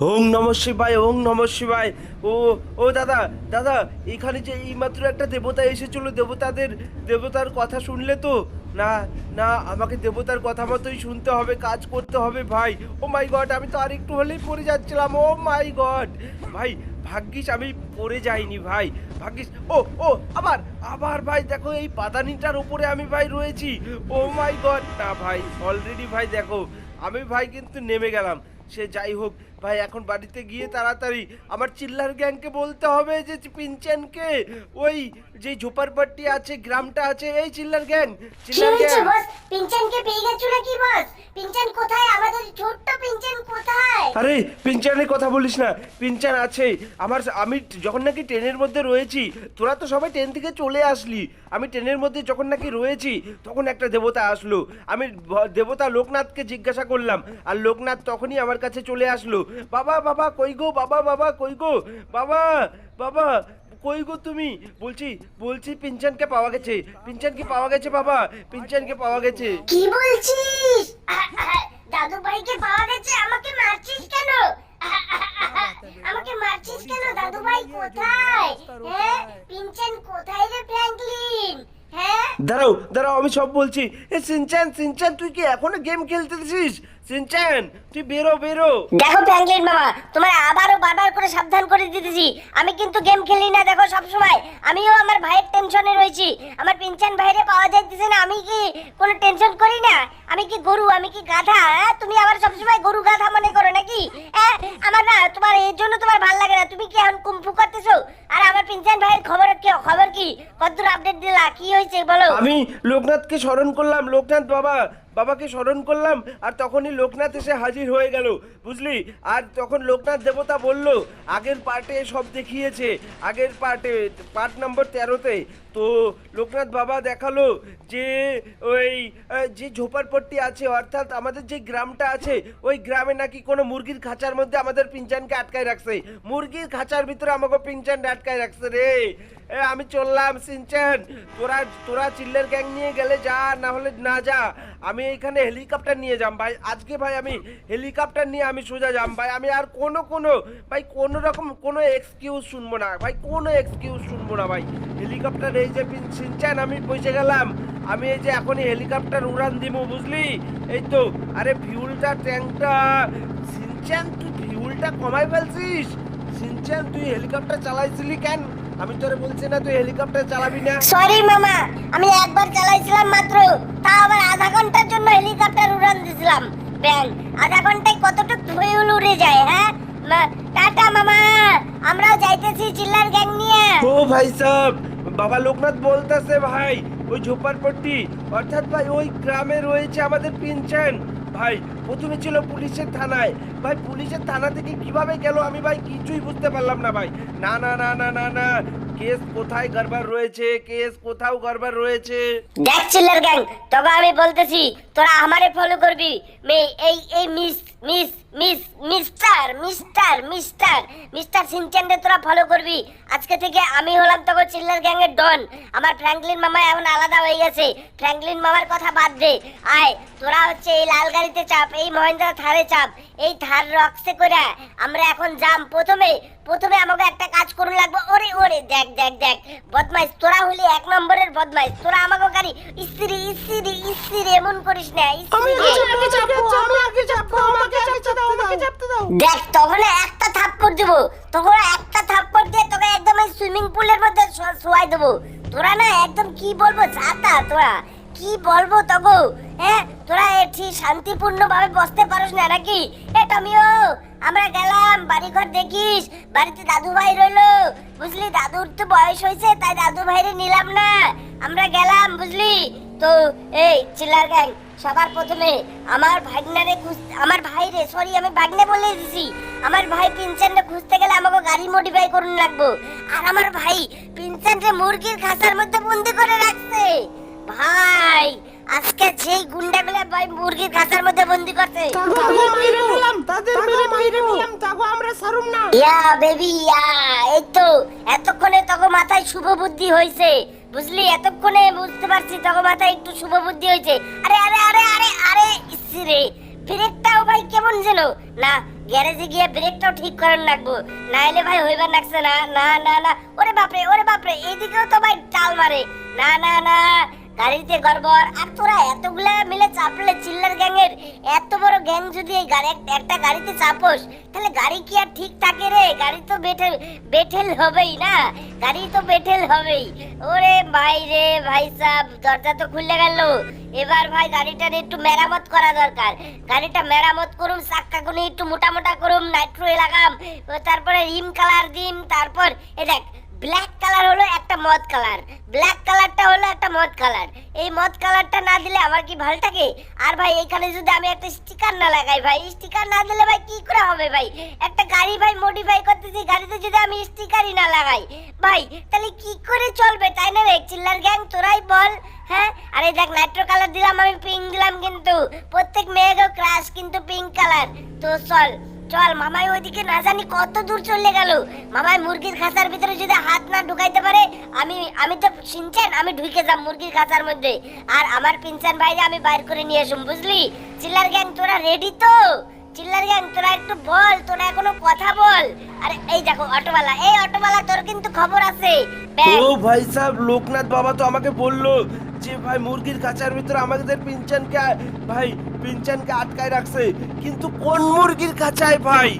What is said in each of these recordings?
ওং নম শিবায় ওং নম শিবায়। ও ও দাদা দাদা, এখানে যে এইমাত্র একটা দেবতা এসেছিল, দেবতাদের, দেবতার কথা শুনলে তো? না না, আমাকে দেবতার কথা মতোই শুনতে হবে, কাজ করতে হবে ভাই। ও মাই গড, আমি তো আর একটু হলেই পড়ে যাচ্ছিলাম, ও মাই গড। ভাই, ভাগ্যিস আমি পড়ে যাইনি ভাই, ভাগ্যিস। ও ও, আবার আবার ভাই, দেখো এই পাদানিটার উপরে আমি ভাই রয়েছি। ও মাই গড, না ভাই অলরেডি ভাই দেখো, আমি ভাই কিন্তু নেমে গেলাম। সে যাই হোক ভাই এখন বাড়িতে গিয়ে তাড়াতাড়ি আমার চিল্লার গ্যাংকে বলতে হবে যে পিনচেনকে। ওই যে ঝোপারপাট্টি আছে গ্রামটা আছে এই চিল্লার গ্যাং চিল্লার গ্যাং। বস? পিনচানকে পেয়ে গেছো নাকি বস? পিনচান কোথায়? আমাদের ছোট্ট পিনচান কোথায়? আরে পিনচানের কথা বলিস না। পিনচান আছে। আমার আমি যখন নাকি ট্রেনের মধ্যে রয়েছি তোরা তো সবাই ট্রেন থেকে চলে আসলি। আমি ট্রেনের মধ্যে যখন নাকি রয়েছি তখন একটা দেবতা আসলো। আমি দেবতা লোকনাথকে জিজ্ঞাসা করলাম আর লোকনাথ তখনই আমার কাছে চলে আসলো। বাবা বাবা, কই গো? বাবা বাবা, কই গো? বাবা বাবা, কই গো তুমি? বলছি বলছি পিনচানকে পাওয়া গেছে। পিনচানকে পাওয়া গেছে, বাবা। পিনচানকে পাওয়া গেছে। কি বলছিস? দাদু ভাইকে পাওয়া গেছে? আমাকে মারছিস কেন? আমাকে মারছিস কেন? দাদু ভাই কোথায়? হ্যাঁ? পিনচান কোথায় রে, ফ্র্যাঙ্কলিন? দাঁড়াও দাঁড়াও আমি সব বলছি। এ সিনচান সিনচান তুই কি এখনও গেম খেলতেছিস? সিনচান তুই বেরো বেরো। দেখো প্যাঙ্গলিন মামা তোমার আবারও বারবার করে সাবধান করে দিতেছি। আমি কিন্তু গেম খেলি না, দেখো সব সময় আমিও আমার ভাইয়ের টেনশনে রয়েছি। আমার পিনচান ভাইরে পাওয়া যাইতেছে না, আমি কি কোনো টেনশন করি না? আমি কি গরু, আমি কি গাধা? হ্যাঁ তুমি আবার সবসময় গরু গাধা মনে করো নাকি? হ্যাঁ আমার না তোমার এর জন্য তোমার ভালো লাগে না। তুমি কি এখন কুম্ফু করতেছো? আর আমার পিনচান ভাইয়ের খবর কি খবর কি? কতদূর আপডেট দিলা? কি হয়েছে বলো? আমি লোকনাথকে স্মরণ করলাম। লোকনাথ বাবা বাবাকে স্মরণ করলাম আর তখনই লোকনাথ এসে হাজির হয়ে গেল। বুঝলি? আর তখন লোকনাথ দেবতা বলল, আগের পার্টে সব দেখিয়েছে। আগের পার্টে, পার্ট নম্বর তেরোতে। তো লোকনাথ বাবা দেখাল যে ওই যে ঝোপারপট্টি আছে, অর্থাৎ আমাদের যে গ্রামটা আছে, ওই গ্রামে নাকি কোনো মুরগির খাঁচার মধ্যে আমাদের পিঞ্চানকে আটকায় রাখছে। মুরগির খাঁচার ভিতরে আমাকে পিঞ্চান আটকায় রাখছে রে। আমি চললাম, সিনচান। তোরা তোরা চিল্লের গ্যাং নিয়ে গেলে যা, না হলে না যা। আমি এইখানে হেলিকপ্টার নিয়ে যাম ভাই। আজকে ভাই আমি হেলিকপ্টার নিয়ে আমি সোজা যাম ভাই। আমি আর কোনো কোনো, ভাই কোনো রকম কোনো এক্সকিউজ শুনব না। ভাই কোনো এক্সকিউজ শুনব না ভাই। হেলিকপ্টার এই যে সিনচান আমি বসে গেলাম। আমি এই যে এখনই হেলিকপ্টার উড়ান দিব বুঝলি? এই তো, আরে ফিউলটা ট্যাঙ্কটা সিনচান তুই ফিউলটা কমাই ফেলছিস? সিনচান তুই হেলিকপ্টার চালাইছিলি কেন? আমি তোরে বলছি না তুই হেলিকপ্টার চালাবি না। সরি মামা আমি একবার চালাইছিলাম মাত্র তা আবার আধা ঘণ্টার জন্য হেলিকপ্টার উড়ান দিছিলাম। ব্যাং আধা ঘন্টায় কতটুক ফুয়েল উড়ে যায় হ্যাঁ? টাটা মামা আমরাও যাইতেছি চিল্লার গ্যাং নিয়ে। ও ভাই সাহেব বাবা লোকনাথ বলতেছে ভাই ওই ঝোপারপট্টি অর্থাৎ ভাই ওই গ্রামে রয়েছে আমাদের পিনচান। ভাই, প্রথমে ছিল পুলিশের থানায়। ভাই, পুলিশের থানা থেকে কীভাবে গেল আমি ভাই কিছুই বুঝতে পারলাম না ভাই। না না না না না না, কেস কোথায় গড়বড় রয়েছে? কেস কোথাও গড়বড় রয়েছে? দেখ চিল্লার গ্যাং তবে আমি বলতেছি, তোরা আমারে ফলো করবি। মে এই এই miss miss miss mister mister mister mister সিনচেনকে তোরা ফলো করবি। আজকে থেকে আমি হলাম তোকে চিল্লার গ্যাংয়ের ডন। আমার ফ্র্যাঙ্কলিন মামা এখন আলাদা হয়ে গেছে। ফ্র্যাঙ্কলিন মামার কথা বাদ দে। আয় তোরা হচ্ছে এই লাল গাড়িতে চাপ এই মহেন্দ্রা থারে চাপ এই থার রক্সে করে আমরা এখন যাম প্রথমে প্রথমে আমাকে একটা কাজ করুন লাগবে। ওরে ওরে দেখ দেখ দেখ বদমাইশ তোরা হলি এক নম্বরের বদমাইশ। তোরা আমাকে গাড়ি ইস্ত্রি ইস্ত্রি ইস্ত্রি এমন করিস না ইস্ত্রি দেখ তখন একটা থাপ্পড় দেব। তখন একটা থাপ্পড় দিয়ে তোকে একদম সুইমিং পুলের মধ্যে শোয়াই দেবো। তোরা না একদম কি বলব চাতা তোরা। কি বলব তগো হ্যাঁ? তোরা শান্তিপূর্ণ ভাবে বসতে পারোস না নাকি? এ টমিও আমরা গেলাম বাড়িঘর দেখিস। বাড়িতে দাদু ভাই রইল। বুঝলি দাদুর তো বয়স হয়েছে তাই দাদু ভাইরে নিলাম না। আমরা গেলাম বুঝলি? তো এই চিল্লার গ্যাং সবার প্রথমে আমার ভাগনারে আমার ভাই রে সরি আমি ভাগনে বলে দিছি। আমার ভাই পিনচানরে খুঁজতে গেলে আমাকে গাড়ি মডিফাই করুন লাগবো। আর আমার ভাই পিনচানরে মুরগির খাঁচার মধ্যে বন্দি করে রাখছে। ভাই আজকে যেই গুন্ডাগুলো ভাই মুরগির খাঁচার মধ্যে বন্দি করছে। ইয়া বেবি ইয়া এই তো এতক্ষণে তখন মাথায় শুভ বুদ্ধি হয়েছে বুঝলি? এতক্ষণে বুঝতে পারছি তখন মাথায় একটু শুভ বুদ্ধি হয়েছে আরে আরে আরে আরে আরে ইসরে ব্রেকটাও ভাই কেমন যেন? না গ্যারেজে গিয়ে ব্রেকটাও ঠিক করেন রাখব নাইলে ভাই হইবার লাগছে না না না না। ওরে বাপরে ওরে বাপরে এইদিকেও তো ভাই টাল মারে। না না না গাড়িতে গড়বড়। আর তোরা এতগুলা মিলে চাপলে চিল্লার গ্যাংয়ের এত বড় গ্যাং যদি এই গাড়ি একটা গাড়িতে চাপোস, তাহলে গাড়ি কি আর ঠিক থাকে রে? গাড়ি তো বেঠেল বেঠেল হবেই না? গাড়ি তো বেঠেল হবেই। ওরে ভাই রে ভাই সাহ দরজা তো খুলে গেল। এবার ভাই গাড়িটার একটু মেরামত করা দরকার। গাড়িটা মেরামত করুম চাক্কাগুনি একটু মোটা মোটা করুম নাইট্রো লাগাম তারপরে রিম কালার দিম, তারপর এ দেখ, ব্ল্যাক কালার হলো একটা মদ কালার। ব্ল্যাক কালারটা হলো একটা মদ কালার। এই মদ কালারটা না দিলে আমার কি ভালো থাকে? আর ভাই, এখানে যদি আমি একটা স্টিকার না লাগাই ভাই স্টিকার না দিলে ভাই কি করে হবে ভাই? একটা গাড়ি ভাই মডিফাই করতেছি গাড়িতে যদি আমি স্টিকারই না লাগাই। ভাই, তাহলে কি করে চলবে? তাই না রে? চিল্লার গ্যাং তোরাই বল হ্যাঁ? আরে দেখ নাইট্রো কালার দিলাম, আমি পিঙ্ক দিলাম কিন্তু। প্রত্যেক মেয়েকে ক্রাশ কিন্তু পিঙ্ক কালার তো চল। চল, মামাই ওইদিকে না জানি কত দূর চলে গেল। মামাই মুরগির খাঁচার ভিতরে যদি হাত না ঢুকাইতে পারে, আমি আমি তো শুনছেন আমি ঢুকে যাব মুরগির খাঁচার মধ্যে। আর আমার পিনচান ভাইরে আমি বাইর করে নিয়ে আসুম, বুঝলি? চিল্লার গ্যাং, তোরা রেডি তো? চিল্লার গ্যাং, তোরা একটু বল, তোরা এখনও কথা বল। আরে, এই দেখো, অটোওয়ালা, এই অটোওয়ালা, তোর কিন্তু খবর আছে। ও ভাই সাহেব, লোকনাথ বাবা তো আমাকে বলল যে ভাই মুরগির খাঁচার ভিতরে আমাদের পিনচানকে, ভাই, পিনচানকে আটকায় রাখছে। কিন্তু কোন মুরগির খাঁচায় ভাই?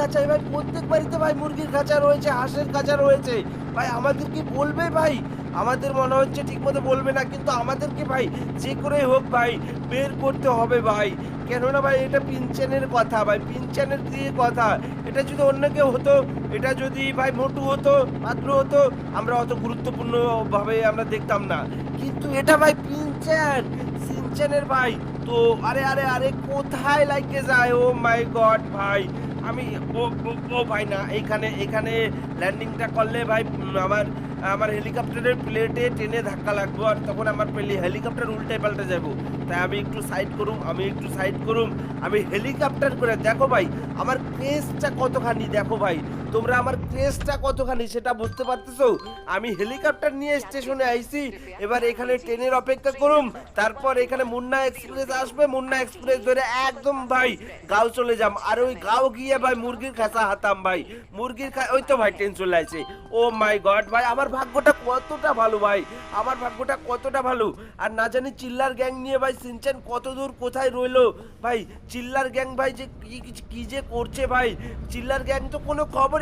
খাঁচায় ভাই প্রত্যেক বাড়িতে ভাই মুরগির খাঁচা রয়েছে, হাঁসের খাঁচা রয়েছে। ভাই, আমাদের কি বলবে ভাই? আমাদের মনে হচ্ছে ঠিক মতো বলবে না, কিন্তু আমাদেরকে ভাই যে করেই হোক ভাই বের করতে হবে ভাই। কেননা ভাই, এটা পিনচানের কথা ভাই, পিনচানের দিয়ে কথা। এটা যদি অন্য কেউ হতো, এটা যদি ভাই মোটু হতো, পাত্র হতো, আমরা অত গুরুত্বপূর্ণভাবে আমরা দেখতাম না। কিন্তু এটা ভাই পিনচান, সিনচানের ভাই। তো আরে আরে আরে, কোথায় লাগে যায়? ও মাই গড ভাই। আমি ও, ও- ভাই না, এইখানে এখানে ল্যান্ডিংটা করলে ভাই আমার আমার হেলিকপ্টারের প্লেটে ট্রেনে ধাক্কা লাগবো আর তখন আমার পেলে হেলিকপ্টার উল্টে পাল্টে যাব। তাই আমি একটু সাইড করুম, আমি একটু সাইড করুম, আমি হেলিকপ্টার করে, দেখো ভাই, আমার ক্রেজটা কতখানি দেখো ভাই? তোমরা আমার ক্রেজটা কতখানি সেটা বুঝতে পারতেছো? আমি হেলিকপ্টার নিয়ে স্টেশনে আইছি, এবার এখানে ট্রেনের অপেক্ষা করুম, তারপর এখানে মুন্না এক্সপ্রেস আসবে, মুন্না এক্সপ্রেস ধরে একদম ভাই, গাও চলে যাম। আর ওই গাও গিয়ে ভাই মুরগির খাঁচা হাতাম ভাই। মুরগির খা ওই তো ভাই ট্রেন চলে আসে ও মাই গড ভাই, আমার ভাগ্যটা কতটা ভালো ভাই? আমার ভাগ্যটা কতটা ভালো? আর না জানি চিল্লার গ্যাং নিয়ে ভাই সিনচেন কত দূর কোথায় রইল? ভাই, চিল্লার গ্যাং ভাই যে কি যে করছে ভাই, চিল্লার গ্যাং তো কোনো খবর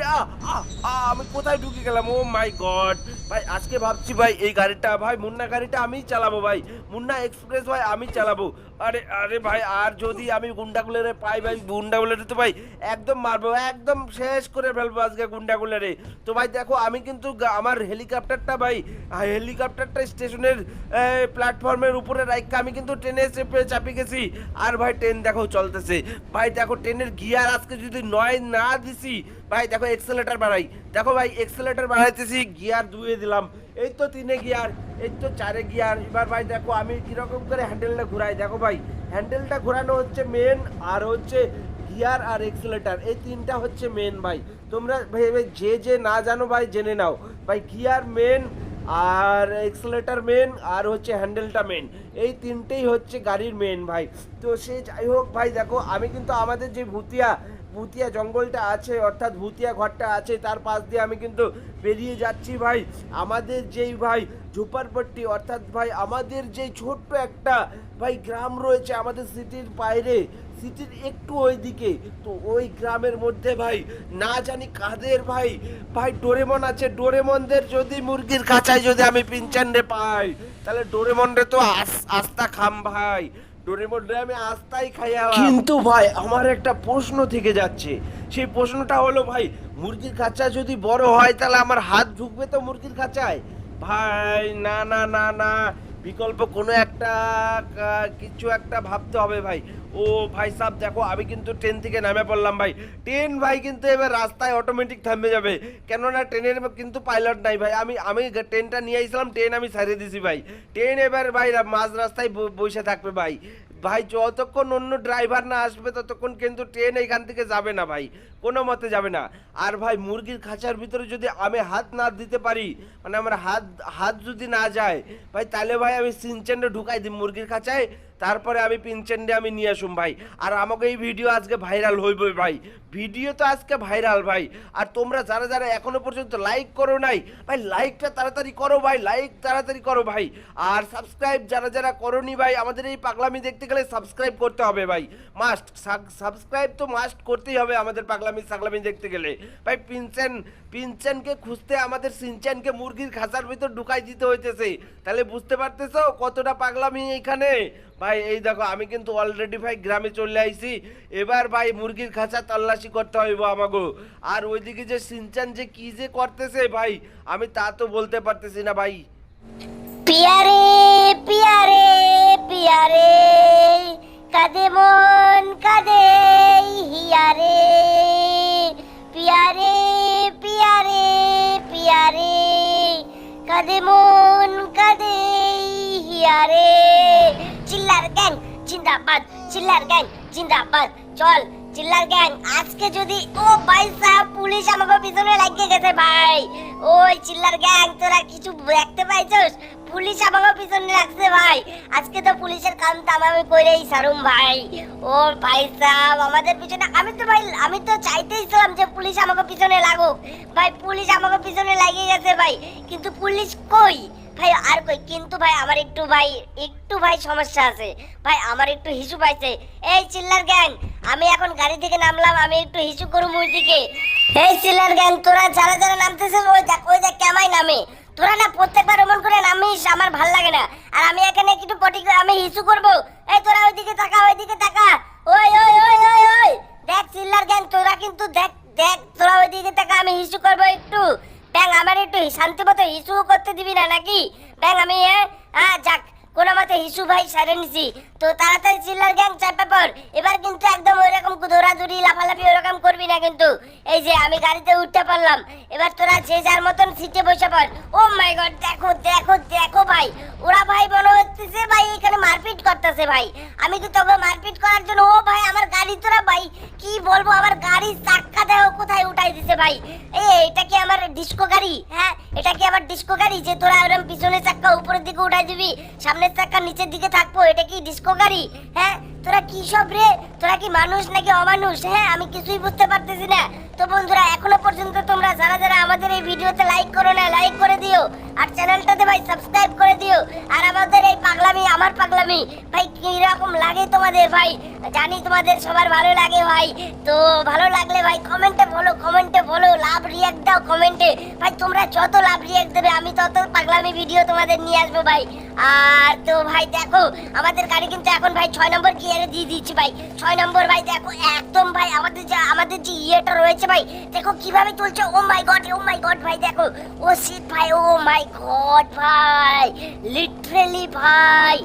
আমি কোথায় ঢুকে গেলাম? Oh my God. ভাই, আজকে ভাবছি ভাই, এই গাড়িটা ভাই, মুন্না গাড়িটা আমিই চালাবো ভাই। মুন্না এক্সপ্রেস ভাই আমি চালাবো। আরে আরে ভাই, আর যদি আমি গুন্ডাগুলোরে পাই ভাই, গুন্ডাগুলোরে তো ভাই একদম মারবো, একদম শেষ করে ফেলব আজকে গুন্ডাগুলোরে। তো ভাই দেখো, আমি কিন্তু আমার হেলিকপ্টারটা ভাই হেলিকপ্টারটা স্টেশনের প্ল্যাটফর্মের উপরে রাখা আমি কিন্তু ট্রেনে চেপে চাপি গেছি। আর ভাই ট্রেন দেখো চলতেছে। ভাই দেখো, ট্রেনের গিয়ার আজকে যদি নয় না দিছি ভাই, দেখো এক্সেলেটার বাড়াই। দেখো ভাই এক্সেলেটার বাড়াইতেছি, গিয়ার দুয়ে দিলাম। এই তো তিনে গিয়ার, এই তো চারে গিয়ার। এবার ভাই, দেখো আমি কীরকম করে হ্যান্ডেলটা ঘুরাই। দেখো ভাই হ্যান্ডেলটা ঘোরানো হচ্ছে মেন আর হচ্ছে গিয়ার আর এক্সেলেটার এই তিনটা হচ্ছে মেন ভাই। তোমরা ভাই যে যে না জানো ভাই, জেনে নাও। ভাই, গিয়ার মেন আর এক্সেলেটার মেন আর হচ্ছে হ্যান্ডেলটা মেন এই তিনটেই হচ্ছে গাড়ির মেন ভাই। তো সে যাই হোক ভাই, দেখো, আমি কিন্তু আমাদের যে ভুতিয়া ভুতিয়া জঙ্গলটা আছে, অর্থাৎ ভুতিয়া ঘরটা আছে, তার পাশ দিয়ে আমি কিন্তু বেরিয়ে যাচ্ছি ভাই। আমাদের যেই ভাই ঝোপারপট্টি, অর্থাৎ ভাই আমাদের যে ছোট্ট একটা ভাই গ্রাম রয়েছে আমাদের সিটির বাইরে, সিটির একটু ওইদিকে, তো ওই গ্রামের মধ্যে ভাই না জানি কাদের ভাই ভাই ডোরেমন আছে, ডোরেমনদের যদি মুরগির কাঁচায় যদি আমি পিনচান রে পাই, তাহলে ডোরেমন রে তো আস- আস্তা খাম ভাই। কিন্তু ভাই, আমার একটা প্রশ্ন থেকে যাচ্ছে। সেই প্রশ্নটা হলো, ভাই, মুরগির খাঁচা যদি বড় হয়, তাহলে আমার হাত ঢুকবে তো মুরগির খাঁচায়? ভাই, না না না না। বিকল্প কোনো একটা কিছু একটা ভাবতে হবে, ভাই। ও ভাই সাহ দেখো, আমি কিন্তু ট্রেন থেকে নামে পড়লাম ভাই। ট্রেন ভাই কিন্তু এবার রাস্তায় অটোমেটিক থামবে যাবে। কেননা ট্রেনের কিন্তু পাইলট নাই ভাই। আমি আমি ট্রেনটা নিয়ে আসলাম ট্রেন আমি সারিয়ে দিছি ভাই। ট্রেন এবার ভাই মাঝ রাস্তায় বসে থাকবে ভাই। ভাই, যতক্ষণ অন্য ড্রাইভার না আসবে, ততক্ষণ কিন্তু ট্রেন এইখান থেকে যাবে না ভাই। কোনো মতে যাবে না। আর ভাই, মুরগির খাঁচার ভিতরে যদি আমি হাত না দিতে পারি মানে আমার হাত হাত যদি না যায়, ভাই, তাহলে ভাই আমি সিনচেনটা ঢুকাই দিই মুরগির খাঁচায়, তারপরে আমি পিনচেন্ডে আমি নিয়ে আসুম ভাই। আর আমাকে এই ভিডিও আজকে ভাইরাল হইবে ভাই। ভিডিও তো আজকে ভাইরাল ভাই। আর তোমরা যারা যারা এখনও পর্যন্ত লাইক করো নাই, ভাই লাইকটা তাড়াতাড়ি করো ভাই লাইক তাড়াতাড়ি করো ভাই। আর সাবস্ক্রাইব যারা যারা করনি ভাই, আমাদের এই পাগলামি দেখতে গেলে সাবস্ক্রাইব করতে হবে ভাই। মাস্ট সাবস্ক্রাইব তো মাস্ট করতেই হবে আমাদের পাগলামি সাগলামি দেখতে গেলে। ভাই, পিনচেন, পিনচেনকে খুঁজতে আমাদের সিনচেনকে মুরগির খাঁচার ভিতর ঢুকাই দিতে হইতেছে। তাহলে বুঝতে পারতেছো কতটা পাগলামি এখানে ভাই, এই দেখো, আমি কিন্তু অলরেডি ভাই গ্রামে চলে আইছি। এবার ভাই মুরগির খাঁচা তল্লাশি করতে হইব আমাগো। আর ওইদিকে যে সিনচান যে কি যে করতেছে ভাই, আমি তা তো বলতে পারতেছি না ভাই। পিয়ারে পিয়ারে পিয়ারে, কাদে মন। চিল্লার গ্যাং জিন্দাবাদ। চল, চিল্লার গ্যাং আজকে যদি, ও ভাই সাহেব, পুলিশ আমাকে পিছনে লাগিয়ে গেছে ভাই। ওই চিল্লার গ্যাং তোরা কিছু দেখতে পাইছস? পুলিশ আমাকে পিছনে রাখছে ভাই। আজকে তো পুলিশের কাম তাম আমি কইরেই সারুম ভাই। ও ভাই সাহেব, আমাদের পিছনে, আমি তো ভাই, আমি তো চাইতেইছিলাম যে পুলিশ আমাকে পিছনে লাগুক। ভাই, পুলিশ আমাকে পিছনে লাগিয়ে গেছে ভাই। কিন্তু পুলিশ কই? ভাই, আর কই, কিন্তু ভাই, আমার একটু ভাই একটু ভাই সমস্যা আছে। ভাই, আমার একটু হিসু পাইছে। এই চিল্লার গ্যাং, আমি এখন গাড়ি থেকে নামলাম, আমি একটু হিসু করুম ওই দিকে। এই চিল্লার গ্যাং, তোরা যারা যারা নামতেছিস ওই দেখ ওই দেখ কেমাই নামে। তোরা না প্রত্যেকবার এমন করে নামিস, আমার ভালো লাগে না। আর আমি এখানে একটু পটি করে, আমি হিসু করব। এই তোরা ওইদিকে তাকা ওইদিকে তাকা। ওই ওই ওই ওই ওই। দেখ, চিল্লার গ্যাং, তোরা কিন্তু দেখ দেখ, তোরা ওইদিকে তাকা, আমি হিসু করব একটু। ব্যাং আমার একটু শান্তি মতো ইস্যু করতে দিবি না নাকি? ব্যাং আমি হ্যাঁ যাক। কোনো মতে হিসু ভাই সারে তো তাড়াতাড়ি চিল্লার গ্যাং চাপে পর এবার কিন্তু একদম ওইরকম দৌড়াদৌড়ি, লাফালাফি ওরকম করবি না কিন্তু। এই যে আমি গাড়িতে উঠতে পারলাম। এবার তোরা যে যার মতন সিটে বসে পড়। ও মাই গড, দেখো দেখো দেখো ভাই। ওরা ভাই মনে হচ্ছে ভাই এখানে মারপিট করতেছে ভাই। আমি তো তোকে মারপিট করার জন্য, ও ভাই আমার গাড়ি তোরা ভাই, কি বলব? আমার গাড়ির চাক্কা দেখো কোথায় উঠাই দিছে ভাই? এ এটা কি আমার ডিস্কো গাড়ি? হ্যাঁ এটা কি আমার ডিস্কো গাড়ি যে তোরা ওরকম পিছনের চাক্কা উপরের দিকে উঠাই দিবি? সামনের চাক্কা নিচের দিকে থাকব, এটা কি ডিস্কো গাড়ি হ্যাঁ তোরা কি সব রে? তোরা কি মানুষ নাকি অমানুষ? হ্যাঁ আমি কিছুই বুঝতে পারতেছি না। তো বন্ধুরা, এখনও পর্যন্ত তোমরা যারা যারা আমাদের এই ভিডিওতে লাইক করো না লাইক করে দিও। আর চ্যানেলটাতে ভাই সাবস্ক্রাইব করে দিও। আর আমাদের এই পাগলামি, আমার পাগলামি, ভাই, কীরকম লাগে তোমাদের ভাই? জানি তোমাদের সবার ভালো লাগে ভাই। তো ভালো লাগলে ভাই, কমেন্টে বলো কমেন্টে বলো, লাভ রিয়াক্ট দাও কমেন্টে। ভাই, তোমরা যত লাভ রিয়াক্ট দেবে, আমি তত পাগলামি ভিডিও তোমাদের নিয়ে আসব ভাই। আর তো ভাই, দেখো, আমাদের গাড়ি কিন্তু এখন ভাই ছয় নম্বর গিয়ারে দিয়ে দিচ্ছি ভাই। ছয় নম্বর ভাই, দেখো, একদম ভাই, আমাদের যে আমাদের যে ইয়েটা রয়েছে ভাই, দেখো কীভাবে চলছে ও my god O my God ভাই, দেখো। ও সিট ভাই ও মাই গড ভাই লিটারেলি ভাই।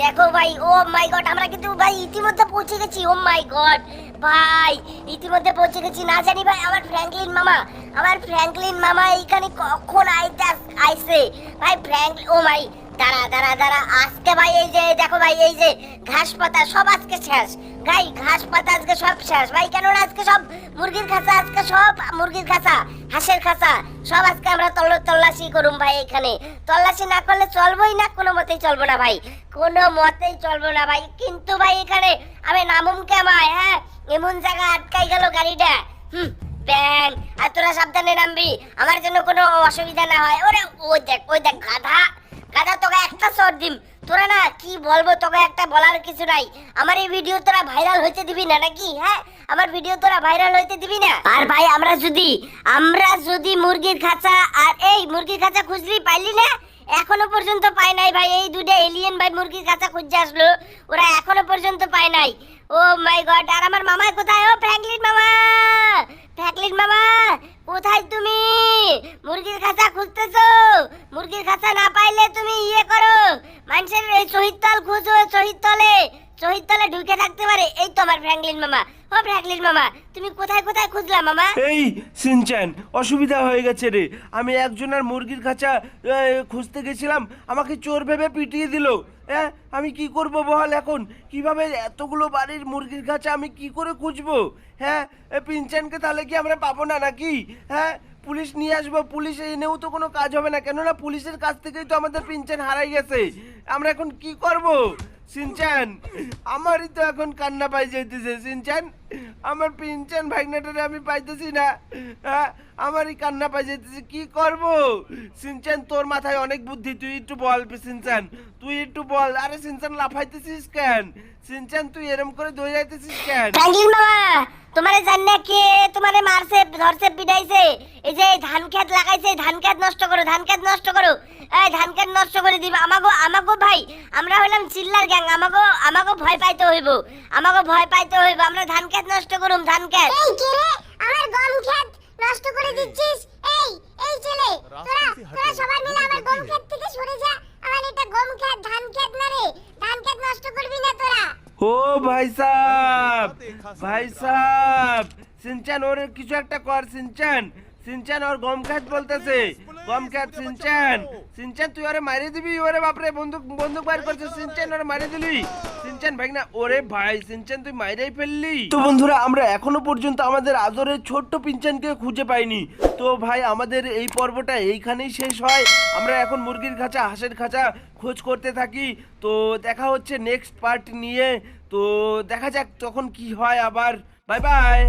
দেখো ভাই ও মাই গড আমরা কিন্তু ভাই ইতিমধ্যে পৌঁছে গেছি। ও মাই গড ভাই, ইতিমধ্যে পৌঁছে গেছি। না জানি ভাই, আমার ফ্র্যাঙ্কলিন মামা। আমার ফ্র্যাঙ্কলিন মামা এইখানে কখন আইতে আইছে? ভাই ফ্র্যাঙ্ক ও ভাই দাঁড়া দাঁড়া দাঁড়া। আজকে ভাই এই যে, দেখো ভাই, এই যে, ঘাস পাতা সব আজকে শেষ। ভাই, ঘাস পাতা আজকে সব শেষ। ভাই কেন আজকে সব মুরগির খাঁচা আজকে সব মুরগির খাঁচা হাঁসের খাঁচা সব আজকে আমরা তল্ল তল্লাশি করুম ভাই এখানে তল্লাশি না করলে চলবোই না, কোনো মতেই চলবো না ভাই। কোনো মতেই চলবো না ভাই। কিন্তু ভাই এখানে আমি নামুম কেমায় হ্যাঁ? এমন জায়গা আটকাই গেল গাড়িটা। হুম, ব্যাং। আর তোরা সাবধানে নামবি। আমার জন্য কোনো অসুবিধা না হয়। ওরে, ওই দেখ ওই দেখ, গাধা। গাধা, তোকে একটা শর্ট দিম। তোরা না, কি বলব, তোকে একটা বলার কিছু নাই। আমার এই ভিডিও তোরা ভাইরাল হইতে দিবি না নাকি হ্যাঁ? আমার ভিডিও তোরা ভাইরাল হইতে দিবি না? আর ভাই, আমরা যদি আমরা যদি মুরগির খাঁচা আর এই মুরগির খাঁচা খুঁজলি, পাইলি না? এখনও পর্যন্ত পায় নাই ভাই। এই দুটো এলিয়েন ভাই মুরগির কাঁচা খুঁজে আসলো। ওরা এখনও পর্যন্ত পায় নাই। ও মাই গড আর আমার মামা কোথায়? ও ফ্র্যাঙ্কলিন মামা! ফ্র্যাঙ্কলিন মামা, কোথায় তুমি? মুরগির খাঁচা খুঁজতেছো? মুরগির খাঁচা না পাইলে তুমি ইয়ে করো। মানুষের শহীদ তল খুঁজো, শহীদ তলে শহীদ তলে ঢুকে থাকতে পারে। এই তো আমার ফ্র্যাঙ্কলিন মামা। ও ফ্র্যাঙ্কলিন মামা তুমি কোথায় কোথায় খুঁজলা মামা? এই সিনচ্যান অসুবিধা হয়ে গেছে রে। আমি একজনের মুরগির খাঁচা খুঁজতে গেছিলাম আমাকে চোর ভেবে পিটিয়ে দিল। হ্যাঁ আমি কি করব বল এখন? কীভাবে এতগুলো বাড়ির মুরগির খাঁচা আমি কি করে খুঁজবো? হ্যাঁ এ, পিনচ্যানকে তাহলে কি আমরা পাবো না নাকি? হ্যাঁ পুলিশ নিয়ে আসব পুলিশ এনেও তো কোনো কাজ হবে না। কেননা পুলিশের কাছ থেকেই তো আমাদের পিনচ্যান হারাই গেছে। আমরা এখন কি করব? সিনচান আমারই তো এখন কান্না পাই যেতেছে সিনচান আমার পিনচান ভাগনাটারে আমি পাইতেছি না। হ্যাঁ আমারই কান্না পাই যেতেছে কি করব? সিনচান তোর মাথায় অনেক বুদ্ধি, তুই একটু বল সিনচান তুই একটু বল। আরে সিনচান লাফাইতেছিস কেন? সিনচান তুই এরম করে দৌড়ে যাইতেছিস কেন? ফ্র্যাঙ্কলিন মামা তোমারে জান্না কে তোমারে মারছে, ধরছে, পিটাইছে। এই যে ধান ক্ষেত লাগাইছে ধান ক্ষেত নষ্ট করো ধান ক্ষেত নষ্ট করো। ধান ক্ষেত নষ্ট করে দিবে। আমাগো আমাগো ভাই আমরা হলাম চিল্লার গ্যাং আমাগো আমাগো ভয় পাইতে হইব। আমাগো ভয় পাইতে হইব আমরা ধান নষ্ট করুম ধান ক্ষেত। এই কে রে আমার গম ক্ষেত নষ্ট করে দিচ্ছিস? এই এই ছেলে তোরা তোরা সবাই মিলে আমার গম ক্ষেত থেকে সরে যা। আমার এটা গম ক্ষেত ধান ক্ষেত না রে। ধান ক্ষেত নষ্ট করবি না তোরা। ও ভাই সাহেব ভাই সাহেব সিনচান ওর কিছু একটা কর সিনচান। সিনচান ওর গম খাত বলতেছে। গম খাত সিনচান সিনচান তুই ওরে মারি দিবি? ওরে বাপরে বন্দুক বন্দুক বার করছে। সিনচান ওরে মারি দিলি। সিনচান ভাই না ওরে ভাই সিনচান তুই মাইরাই ফেললি। তো বন্ধুরা আমরা এখনও পর্যন্ত আমাদের আদরের ছোট্ট পিনচানকে খুঁজে পাইনি। তো ভাই আমাদের এই পর্বটা এইখানেই শেষ হয়। আমরা এখন মুরগির খাঁচা হাঁসের খাঁচা খোঁজ করতে থাকি। তো দেখা হচ্ছে নেক্সট পার্ট নিয়ে। তো দেখা যাক তখন কি হয় আবার। Bye bye